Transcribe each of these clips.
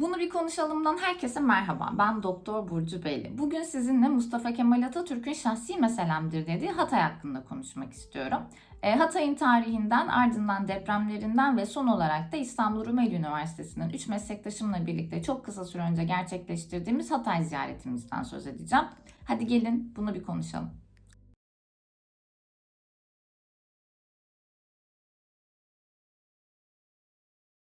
Bunu bir konuşalımdan herkese merhaba. Ben Doktor Burcu Beyli. Bugün sizinle Mustafa Kemal Atatürk'ün şahsi meselemdir dediği Hatay hakkında konuşmak istiyorum. E, Hatay'ın tarihinden, ardından depremlerinden ve son olarak da İstanbul Rumeli Üniversitesi'nin 3 meslektaşımla birlikte çok kısa süre önce gerçekleştirdiğimiz Hatay ziyaretimizden söz edeceğim. Hadi gelin bunu bir konuşalım.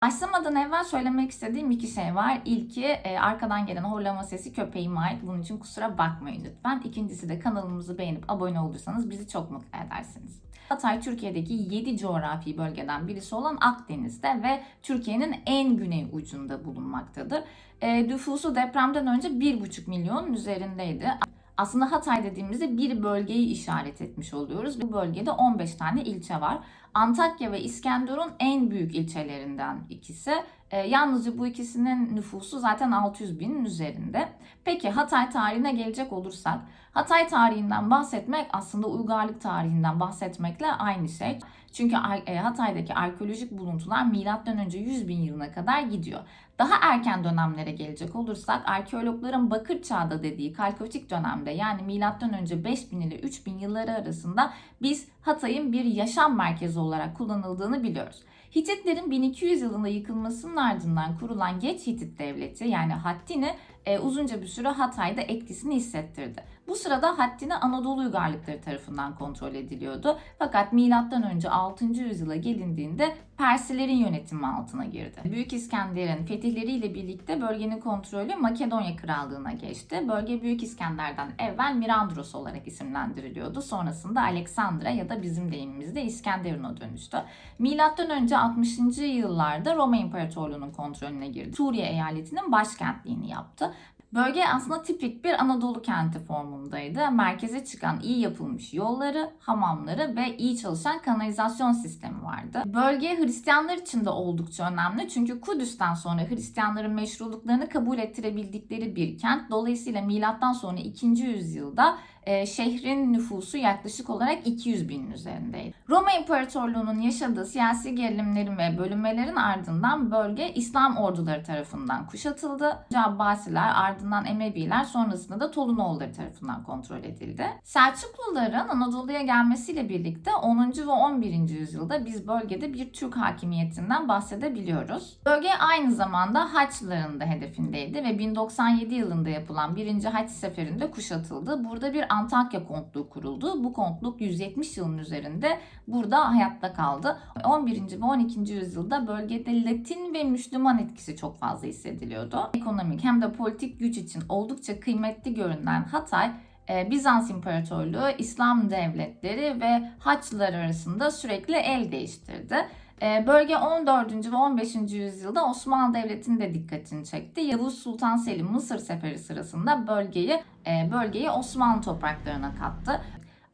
Başlamadan evvel söylemek istediğim iki şey var. İlki e, arkadan gelen horlama sesi köpeğime ait. Bunun için kusura bakmayın lütfen. İkincisi de kanalımızı beğenip abone olursanız bizi çok mutlu edersiniz. Hatay Türkiye'deki 7 coğrafi bölgeden birisi olan Akdeniz'de ve Türkiye'nin en güney ucunda bulunmaktadır. E, nüfusu depremden önce 1,5 milyonun üzerindeydi. Aslında Hatay dediğimizde bir bölgeyi işaret etmiş oluyoruz. Bu bölgede 15 tane ilçe var. Antakya ve İskenderun en büyük ilçelerinden ikisi. E, yalnızca bu ikisinin nüfusu zaten 600 binin üzerinde. Peki Hatay tarihine gelecek olursak, Hatay tarihinden bahsetmek aslında uygarlık tarihinden bahsetmekle aynı şey. Çünkü e, Hatay'daki arkeolojik buluntular M.Ö. 100 bin yılına kadar gidiyor. Daha erken dönemlere gelecek olursak arkeologların Bakır Çağ'da dediği Kalkotik dönemde yani M.Ö. 5000 ile 3000 yılları arasında biz Hatay'ın bir yaşam merkezi olarak kullanıldığını biliyoruz. Hititlerin 1200 yılında yıkılmasının ardından kurulan Geç Hitit Devleti yani Hattini e, uzunca bir süre Hatay'da etkisini hissettirdi. Bu sırada Hattini Anadolu uygarlıkları tarafından kontrol ediliyordu. Fakat M.Ö. 6. yüzyıla gelindiğinde Persilerin yönetimi altına girdi. Büyük İskender'in fetihleriyle birlikte bölgenin kontrolü Makedonya Krallığı'na geçti. Bölge Büyük İskender'den evvel Mirandros olarak isimlendiriliyordu. Sonrasında Aleksandra ya da bizim deyimimizde İskenderun'a dönüştü. Milattan önce 60. yıllarda Roma İmparatorluğu'nun kontrolüne girdi. Suriye eyaletinin başkentliğini yaptı. Bölge aslında tipik bir Anadolu kenti formundaydı. Merkeze çıkan iyi yapılmış yolları, hamamları ve iyi çalışan kanalizasyon sistemi vardı. Bölge Hristiyanlar için de oldukça önemli. Çünkü Kudüs'ten sonra Hristiyanların meşruluklarını kabul ettirebildikleri bir kent. Dolayısıyla milattan sonra 2. yüzyılda e, şehrin nüfusu yaklaşık olarak 200 binin üzerindeydi. Roma İmparatorluğu'nun yaşadığı siyasi gerilimlerin ve bölünmelerin ardından bölge İslam orduları tarafından kuşatıldı. Abbasiler, ardından Emeviler, sonrasında da Tolunoğulları tarafından kontrol edildi. Selçukluların Anadolu'ya gelmesiyle birlikte 10. ve 11. yüzyılda biz bölgede bir Türk hakimiyetinden bahsedebiliyoruz. Bölge aynı zamanda Haçlıların da hedefindeydi ve 1097 yılında yapılan 1. Haç seferinde kuşatıldı. Burada bir Antakya kontluğu kuruldu. Bu kontluk 170 yılın üzerinde burada hayatta kaldı. 11. ve 12. yüzyılda bölgede Latin ve Müslüman etkisi çok fazla hissediliyordu. Ekonomik hem de politik güç için oldukça kıymetli görünen Hatay e, Bizans İmparatorluğu, İslam devletleri ve Haçlılar arasında sürekli el değiştirdi. E, bölge 14. ve 15. yüzyılda Osmanlı Devleti'nin de dikkatini çekti. Yavuz Sultan Selim Mısır seferi sırasında bölgeyi e, bölgeyi Osmanlı topraklarına kattı.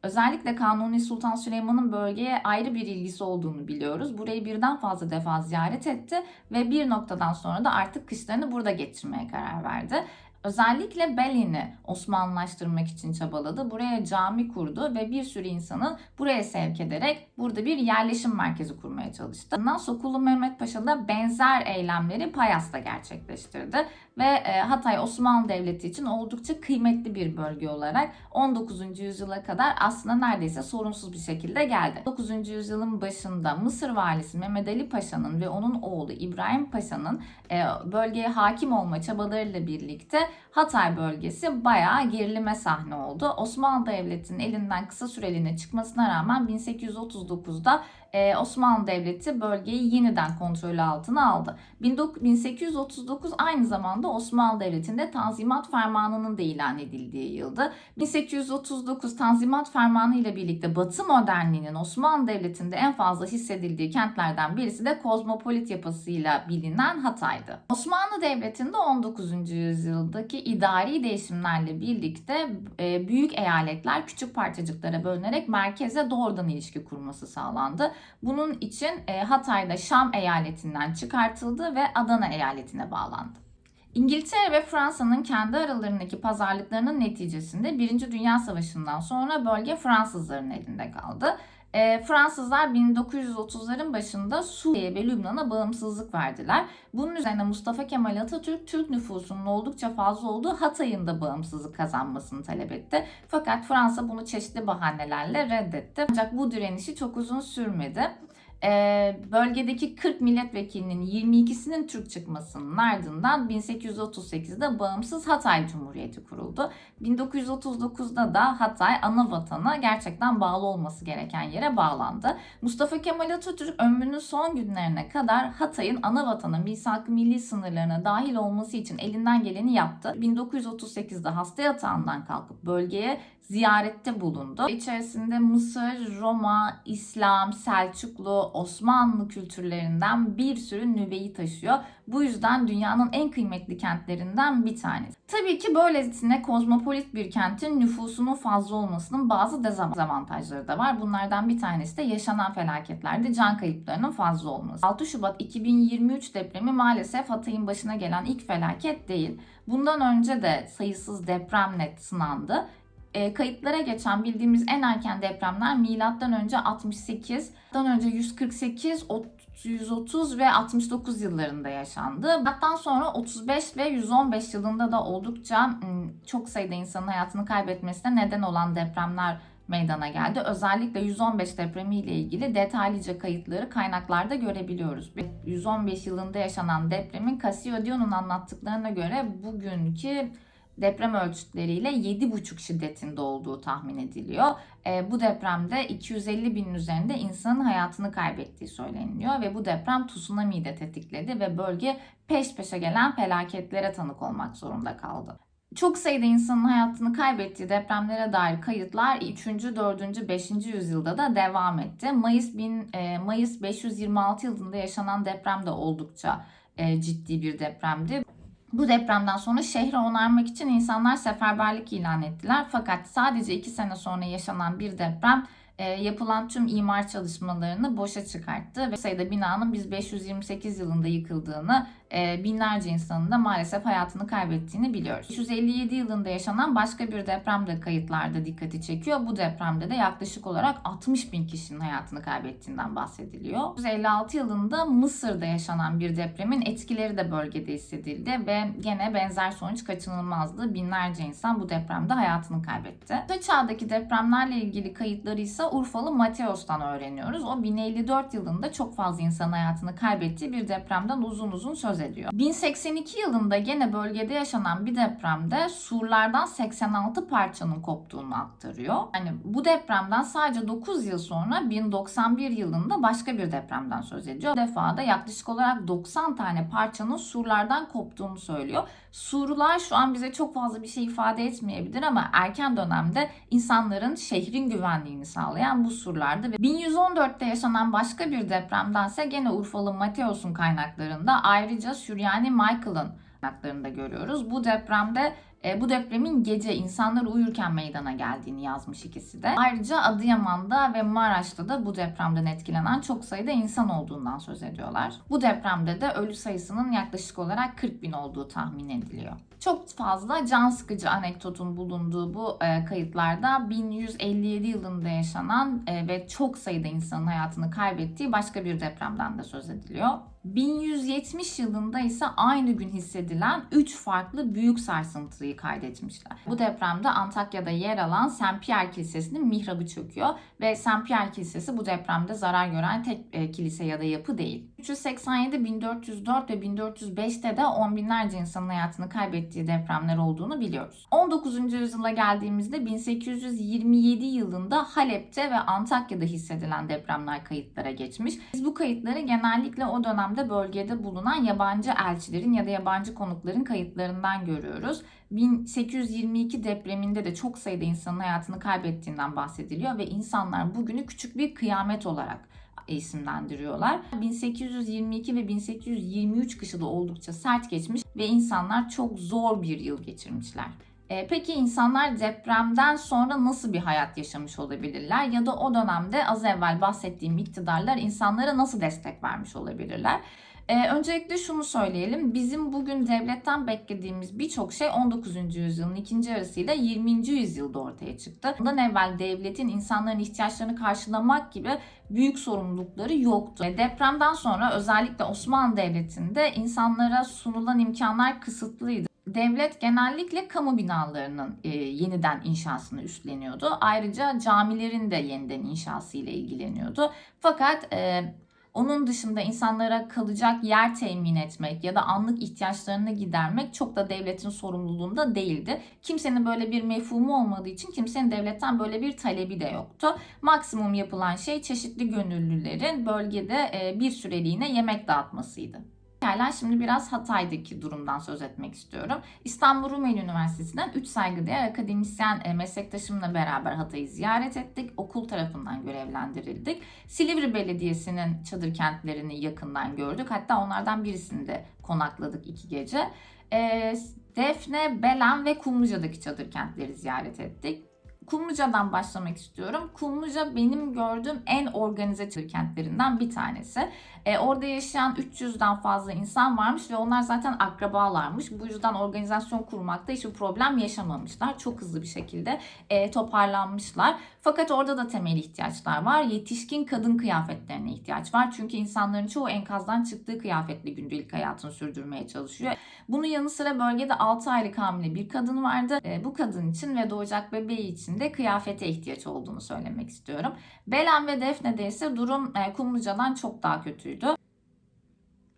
Özellikle Kanuni Sultan Süleyman'ın bölgeye ayrı bir ilgisi olduğunu biliyoruz. Burayı birden fazla defa ziyaret etti ve bir noktadan sonra da artık kışlarını burada geçirmeye karar verdi. Özellikle Belin'i Osmanlılaştırmak için çabaladı. Buraya cami kurdu ve bir sürü insanın buraya sevk ederek burada bir yerleşim merkezi kurmaya çalıştı. Ondan Sokulu Mehmet Paşa da benzer eylemleri Payas'ta gerçekleştirdi ve e, Hatay Osmanlı Devleti için oldukça kıymetli bir bölge olarak 19. yüzyıla kadar aslında neredeyse sorunsuz bir şekilde geldi. 9. yüzyılın başında Mısır valisi Mehmet Ali Paşa'nın ve onun oğlu İbrahim Paşa'nın e, bölgeye hakim olma çabalarıyla birlikte Hatay bölgesi bayağı gerilime sahne oldu. Osmanlı Devleti'nin elinden kısa süreliğine çıkmasına rağmen 1839'da e, Osmanlı Devleti bölgeyi yeniden kontrolü altına aldı. 1839 aynı zamanda Osmanlı Devleti'nde Tanzimat Fermanı'nın da ilan edildiği yıldı. 1839 Tanzimat Fermanı ile birlikte Batı modernliğinin Osmanlı Devleti'nde en fazla hissedildiği kentlerden birisi de kozmopolit yapısıyla bilinen Hatay'dı. Osmanlı Devleti'nde 19. yüzyıldaki idari değişimlerle birlikte e, büyük eyaletler küçük parçacıklara bölünerek merkeze doğrudan ilişki kurması sağlandı. Bunun için e, Hatay'da Şam eyaletinden çıkartıldı ve Adana eyaletine bağlandı. İngiltere ve Fransa'nın kendi aralarındaki pazarlıklarının neticesinde 1. Dünya Savaşı'ndan sonra bölge Fransızların elinde kaldı. E, Fransızlar 1930'ların başında Suriye ve Lübnan'a bağımsızlık verdiler. Bunun üzerine Mustafa Kemal Atatürk Türk nüfusunun oldukça fazla olduğu Hatay'ın da bağımsızlık kazanmasını talep etti. Fakat Fransa bunu çeşitli bahanelerle reddetti. Ancak bu direnişi çok uzun sürmedi. Ee, bölgedeki 40 milletvekilinin 22'sinin Türk çıkmasının ardından 1838'de bağımsız Hatay Cumhuriyeti kuruldu. 1939'da da Hatay ana vatana gerçekten bağlı olması gereken yere bağlandı. Mustafa Kemal Atatürk ömrünün son günlerine kadar Hatay'ın ana vatana misak-ı milli sınırlarına dahil olması için elinden geleni yaptı. 1938'de hasta yatağından kalkıp bölgeye ziyarette bulundu. İçerisinde Mısır, Roma, İslam, Selçuklu, Osmanlı kültürlerinden bir sürü nüveyi taşıyor. Bu yüzden dünyanın en kıymetli kentlerinden bir tanesi. Tabii ki böylesine kozmopolit bir kentin nüfusunun fazla olmasının bazı dezavantajları da var. Bunlardan bir tanesi de yaşanan felaketlerde can kayıplarının fazla olması. 6 Şubat 2023 depremi maalesef Hatay'ın başına gelen ilk felaket değil. Bundan önce de sayısız depremle sınandı e, kayıtlara geçen bildiğimiz en erken depremler milattan önce 68, dan önce 148, 130 ve 69 yıllarında yaşandı. Hatta sonra 35 ve 115 yılında da oldukça çok sayıda insanın hayatını kaybetmesine neden olan depremler meydana geldi. Özellikle 115 depremi ile ilgili detaylıca kayıtları kaynaklarda görebiliyoruz. 115 yılında yaşanan depremin Cassiodio'nun anlattıklarına göre bugünkü deprem ölçütleriyle 7,5 şiddetinde olduğu tahmin ediliyor. E, bu depremde 250 binin üzerinde insanın hayatını kaybettiği söyleniyor ve bu deprem tsunami'yi de tetikledi ve bölge peş peşe gelen felaketlere tanık olmak zorunda kaldı. Çok sayıda insanın hayatını kaybettiği depremlere dair kayıtlar 3. 4. 5. yüzyılda da devam etti. Mayıs 1000 e, Mayıs 526 yılında yaşanan deprem de oldukça e, ciddi bir depremdi. Bu depremden sonra şehri onarmak için insanlar seferberlik ilan ettiler. Fakat sadece iki sene sonra yaşanan bir deprem e, yapılan tüm imar çalışmalarını boşa çıkarttı ve sayıda binanın biz 528 yılında yıkıldığını binlerce insanın da maalesef hayatını kaybettiğini biliyoruz. 557 yılında yaşanan başka bir deprem de kayıtlarda dikkati çekiyor. Bu depremde de yaklaşık olarak 60 bin kişinin hayatını kaybettiğinden bahsediliyor. 1956 yılında Mısır'da yaşanan bir depremin etkileri de bölgede hissedildi ve gene benzer sonuç kaçınılmazdı. Binlerce insan bu depremde hayatını kaybetti. Orta çağdaki depremlerle ilgili kayıtları ise Urfalı Mateos'tan öğreniyoruz. O 1054 yılında çok fazla insan hayatını kaybettiği bir depremden uzun uzun söz ediyor. 1082 yılında gene bölgede yaşanan bir depremde surlardan 86 parçanın koptuğunu aktarıyor. Hani bu depremden sadece 9 yıl sonra 1091 yılında başka bir depremden söz ediyor. Bu defa da yaklaşık olarak 90 tane parçanın surlardan koptuğunu söylüyor. Surlar şu an bize çok fazla bir şey ifade etmeyebilir ama erken dönemde insanların şehrin güvenliğini sağlayan bu surlardı. Ve 1114'te yaşanan başka bir depremdense gene Urfalı Mateos'un kaynaklarında ayrıca ayrıca Süryani Michael'ın kaynaklarında görüyoruz. Bu depremde e, bu depremin gece insanlar uyurken meydana geldiğini yazmış ikisi de. Ayrıca Adıyaman'da ve Maraş'ta da bu depremden etkilenen çok sayıda insan olduğundan söz ediyorlar. Bu depremde de ölü sayısının yaklaşık olarak 40 bin olduğu tahmin ediliyor. Çok fazla can sıkıcı anekdotun bulunduğu bu e, kayıtlarda 1157 yılında yaşanan e, ve çok sayıda insanın hayatını kaybettiği başka bir depremden de söz ediliyor. 1170 yılında ise aynı gün hissedilen 3 farklı büyük sarsıntıyı kaydetmişler. Bu depremde Antakya'da yer alan Saint Pierre Kilisesi'nin mihrabı çöküyor ve Saint Pierre Kilisesi bu depremde zarar gören tek e, kilise ya da yapı değil. 387, 1404 ve 1405'te de on binlerce insanın hayatını kaybettiği depremler olduğunu biliyoruz. 19. yüzyıla geldiğimizde 1827 yılında Halep'te ve Antakya'da hissedilen depremler kayıtlara geçmiş. Biz bu kayıtları genellikle o dönemde bölgede bulunan yabancı elçilerin ya da yabancı konukların kayıtlarından görüyoruz. 1822 depreminde de çok sayıda insanın hayatını kaybettiğinden bahsediliyor ve insanlar bugünü küçük bir kıyamet olarak isimlendiriyorlar. 1822 ve 1823 kışı da oldukça sert geçmiş ve insanlar çok zor bir yıl geçirmişler. E, peki insanlar depremden sonra nasıl bir hayat yaşamış olabilirler? Ya da o dönemde az evvel bahsettiğim iktidarlar insanlara nasıl destek vermiş olabilirler? Ee, öncelikle şunu söyleyelim. Bizim bugün devletten beklediğimiz birçok şey 19. yüzyılın ikinci yarısıyla 20. yüzyılda ortaya çıktı. Bundan evvel devletin insanların ihtiyaçlarını karşılamak gibi büyük sorumlulukları yoktu. Depremden sonra özellikle Osmanlı Devleti'nde insanlara sunulan imkanlar kısıtlıydı. Devlet genellikle kamu binalarının e, yeniden inşasını üstleniyordu. Ayrıca camilerin de yeniden inşası ile ilgileniyordu. Fakat e, onun dışında insanlara kalacak yer temin etmek ya da anlık ihtiyaçlarını gidermek çok da devletin sorumluluğunda değildi. Kimsenin böyle bir mefhumu olmadığı için kimsenin devletten böyle bir talebi de yoktu. Maksimum yapılan şey çeşitli gönüllülerin bölgede e, bir süreliğine yemek dağıtmasıydı. Pekala şimdi biraz Hatay'daki durumdan söz etmek istiyorum. İstanbul Rumeli Üniversitesi'nden 3 saygıdeğer akademisyen e, meslektaşımla beraber Hatay'ı ziyaret ettik. Okul tarafından görevlendirildik. Silivri Belediyesi'nin çadır kentlerini yakından gördük. Hatta onlardan birisinde konakladık iki gece. E, Defne, Belen ve Kumluca'daki çadır kentleri ziyaret ettik. Kumluca'dan başlamak istiyorum. Kumluca benim gördüğüm en organize çadır kentlerinden bir tanesi. E, orada yaşayan 300'den fazla insan varmış ve onlar zaten akrabalarmış. Bu yüzden organizasyon kurmakta hiçbir problem yaşamamışlar. Çok hızlı bir şekilde e, toparlanmışlar. Fakat orada da temel ihtiyaçlar var. Yetişkin kadın kıyafetlerine ihtiyaç var. Çünkü insanların çoğu enkazdan çıktığı kıyafetle gündelik hayatını sürdürmeye çalışıyor. Bunun yanı sıra bölgede 6 aylık hamile bir kadın vardı. E, bu kadın için ve doğacak bebeği için de kıyafete ihtiyaç olduğunu söylemek istiyorum. Belen ve Defne'de ise durum e, Kumluca'dan çok daha kötüydü.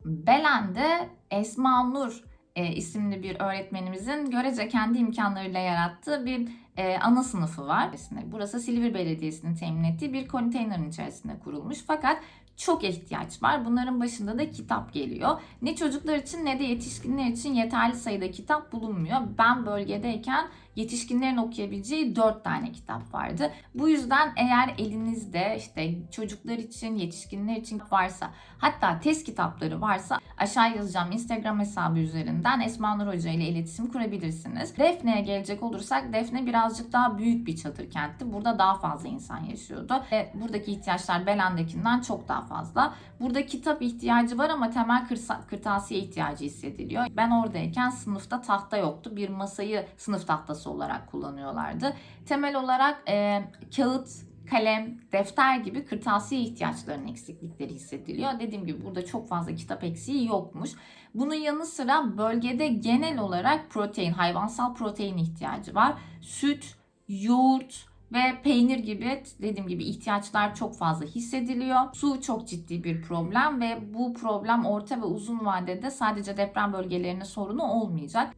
Belen'de Esma Nur e, isimli bir öğretmenimizin görece kendi imkanlarıyla yarattığı bir e, ana sınıfı var. Burası Silivri Belediyesi'nin temin ettiği bir konteynerin içerisinde kurulmuş. Fakat çok ihtiyaç var. Bunların başında da kitap geliyor. Ne çocuklar için ne de yetişkinler için yeterli sayıda kitap bulunmuyor. Ben bölgedeyken yetişkinlerin okuyabileceği 4 tane kitap vardı. Bu yüzden eğer elinizde işte çocuklar için, yetişkinler için varsa hatta test kitapları varsa aşağı yazacağım Instagram hesabı üzerinden Esma Nur Hoca ile iletişim kurabilirsiniz. Defne'ye gelecek olursak Defne birazcık daha büyük bir çadır kentti. Burada daha fazla insan yaşıyordu. Ve buradaki ihtiyaçlar Belen'dekinden çok daha fazla. Burada kitap ihtiyacı var ama temel kırtasiye ihtiyacı hissediliyor. Ben oradayken sınıfta tahta yoktu. Bir masayı sınıf tahtası olarak kullanıyorlardı. Temel olarak e, kağıt, kalem, defter gibi kırtasiye ihtiyaçlarının eksiklikleri hissediliyor. Dediğim gibi burada çok fazla kitap eksiği yokmuş. Bunun yanı sıra bölgede genel olarak protein, hayvansal protein ihtiyacı var. Süt, yoğurt, ve peynir gibi dediğim gibi ihtiyaçlar çok fazla hissediliyor. Su çok ciddi bir problem ve bu problem orta ve uzun vadede sadece deprem bölgelerinin sorunu olmayacak.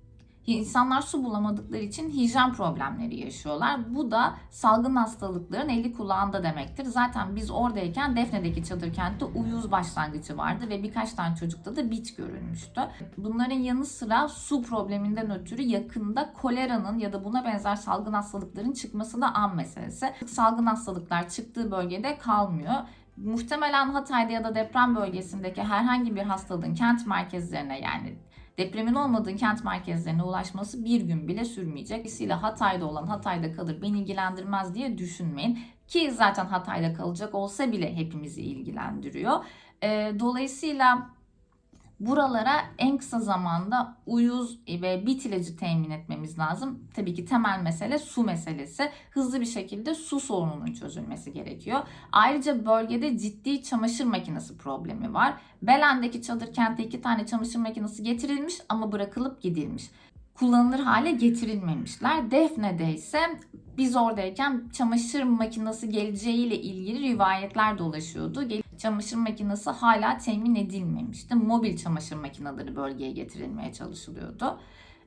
İnsanlar su bulamadıkları için hijyen problemleri yaşıyorlar. Bu da salgın hastalıkların eli kulağında demektir. Zaten biz oradayken Defne'deki çadır kentte uyuz başlangıcı vardı ve birkaç tane çocukta da bit görülmüştü. Bunların yanı sıra su probleminden ötürü yakında koleranın ya da buna benzer salgın hastalıkların çıkması da an meselesi. Salgın hastalıklar çıktığı bölgede kalmıyor muhtemelen Hatay'da ya da deprem bölgesindeki herhangi bir hastalığın kent merkezlerine yani depremin olmadığı kent merkezlerine ulaşması bir gün bile sürmeyecek. Dolayısıyla Hatay'da olan Hatay'da kalır beni ilgilendirmez diye düşünmeyin. Ki zaten Hatay'da kalacak olsa bile hepimizi ilgilendiriyor. Ee, dolayısıyla buralara en kısa zamanda uyuz ve bit ilacı temin etmemiz lazım. Tabii ki temel mesele su meselesi. Hızlı bir şekilde su sorununun çözülmesi gerekiyor. Ayrıca bölgede ciddi çamaşır makinesi problemi var. Belen'deki çadır kentte iki tane çamaşır makinesi getirilmiş ama bırakılıp gidilmiş kullanılır hale getirilmemişler. Defne'de ise biz oradayken çamaşır makinesi geleceğiyle ilgili rivayetler dolaşıyordu. Çamaşır makinesi hala temin edilmemişti. Mobil çamaşır makineleri bölgeye getirilmeye çalışılıyordu.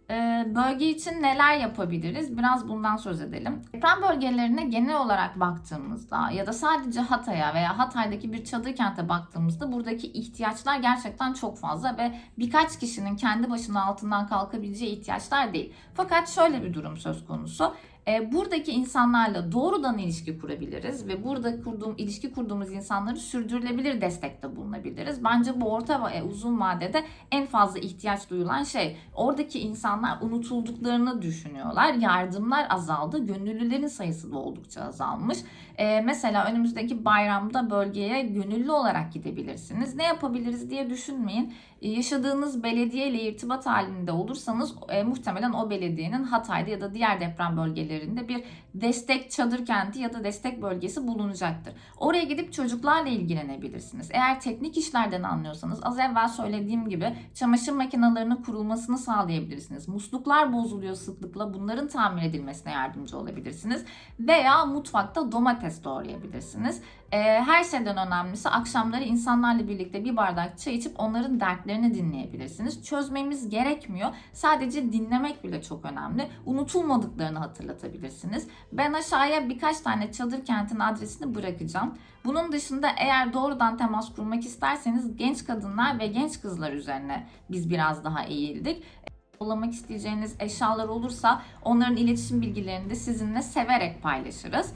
Ee, bölge için neler yapabiliriz? Biraz bundan söz edelim. Deprem bölgelerine genel olarak baktığımızda ya da sadece Hatay'a veya Hatay'daki bir çadır kente baktığımızda buradaki ihtiyaçlar gerçekten çok fazla ve birkaç kişinin kendi başına altından kalkabileceği ihtiyaçlar değil. Fakat şöyle bir durum söz konusu. E, buradaki insanlarla doğrudan ilişki kurabiliriz ve burada kurduğum ilişki kurduğumuz insanları sürdürülebilir destekte bulunabiliriz. Bence bu orta ve uzun vadede en fazla ihtiyaç duyulan şey. Oradaki insanlar unutulduklarını düşünüyorlar. Yardımlar azaldı. Gönüllülerin sayısı da oldukça azalmış. Ee, mesela önümüzdeki bayramda bölgeye gönüllü olarak gidebilirsiniz. Ne yapabiliriz diye düşünmeyin. Ee, yaşadığınız belediye ile irtibat halinde olursanız e, muhtemelen o belediyenin Hatay'da ya da diğer deprem bölgelerinde bir destek çadır kenti ya da destek bölgesi bulunacaktır. Oraya gidip çocuklarla ilgilenebilirsiniz. Eğer teknik işlerden anlıyorsanız az evvel söylediğim gibi çamaşır makinelerinin kurulmasını sağlayabilirsiniz. Musluklar bozuluyor sıklıkla bunların tamir edilmesine yardımcı olabilirsiniz. Veya mutfakta domates doğrayabilirsiniz. Ee, her şeyden önemlisi akşamları insanlarla birlikte bir bardak çay içip onların dertlerini dinleyebilirsiniz. Çözmemiz gerekmiyor. Sadece dinlemek bile çok önemli. Unutulmadıklarını hatırlatabilirsiniz. Ben aşağıya birkaç tane çadır kentin adresini bırakacağım. Bunun dışında eğer doğrudan temas kurmak isterseniz genç kadınlar ve genç kızlar üzerine biz biraz daha eğildik yollamak isteyeceğiniz eşyalar olursa onların iletişim bilgilerini de sizinle severek paylaşırız.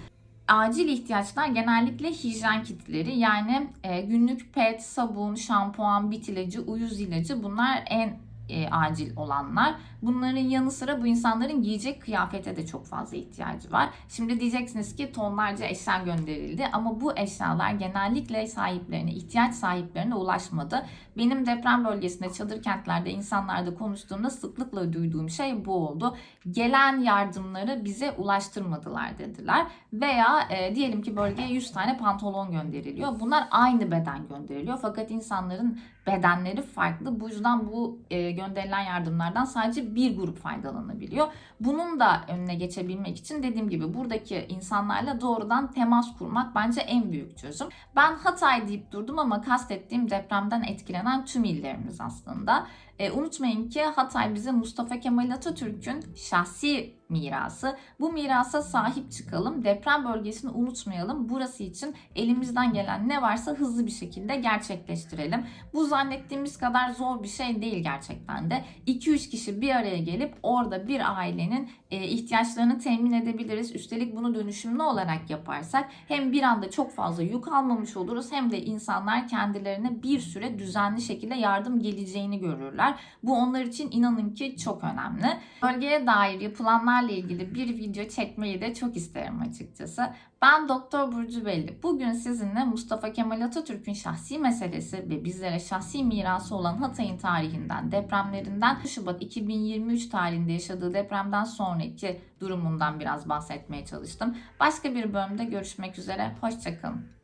Acil ihtiyaçlar genellikle hijyen kitleri. Yani e, günlük pet, sabun, şampuan, bit ilacı, uyuz ilacı. Bunlar en e, acil olanlar. Bunların yanı sıra bu insanların giyecek kıyafete de çok fazla ihtiyacı var. Şimdi diyeceksiniz ki tonlarca eşya gönderildi ama bu eşyalar genellikle sahiplerine, ihtiyaç sahiplerine ulaşmadı. Benim deprem bölgesinde, çadır kentlerde insanlarla konuştuğumda sıklıkla duyduğum şey bu oldu. Gelen yardımları bize ulaştırmadılar dediler. Veya e, diyelim ki bölgeye 100 tane pantolon gönderiliyor. Bunlar aynı beden gönderiliyor fakat insanların bedenleri farklı. Bu yüzden bu e, gönderilen yardımlardan sadece bir grup faydalanabiliyor. Bunun da önüne geçebilmek için dediğim gibi buradaki insanlarla doğrudan temas kurmak bence en büyük çözüm. Ben Hatay deyip durdum ama kastettiğim depremden etkilenen tüm illerimiz aslında. E, unutmayın ki Hatay bize Mustafa Kemal Atatürk'ün şahsi mirası. Bu mirasa sahip çıkalım. Deprem bölgesini unutmayalım. Burası için elimizden gelen ne varsa hızlı bir şekilde gerçekleştirelim. Bu zannettiğimiz kadar zor bir şey değil gerçekten de. 2-3 kişi bir araya gelip orada bir ailenin ihtiyaçlarını temin edebiliriz. Üstelik bunu dönüşümlü olarak yaparsak hem bir anda çok fazla yük almamış oluruz hem de insanlar kendilerine bir süre düzenli şekilde yardım geleceğini görürler. Bu onlar için inanın ki çok önemli. Bölgeye dair yapılanlarla ilgili bir video çekmeyi de çok isterim açıkçası. Ben Doktor Burcu Belli. Bugün sizinle Mustafa Kemal Atatürk'ün şahsi meselesi ve bizlere şahsi mirası olan Hatay'ın tarihinden, depremlerinden, Şubat 2023 tarihinde yaşadığı depremden sonraki durumundan biraz bahsetmeye çalıştım. Başka bir bölümde görüşmek üzere. Hoşçakalın.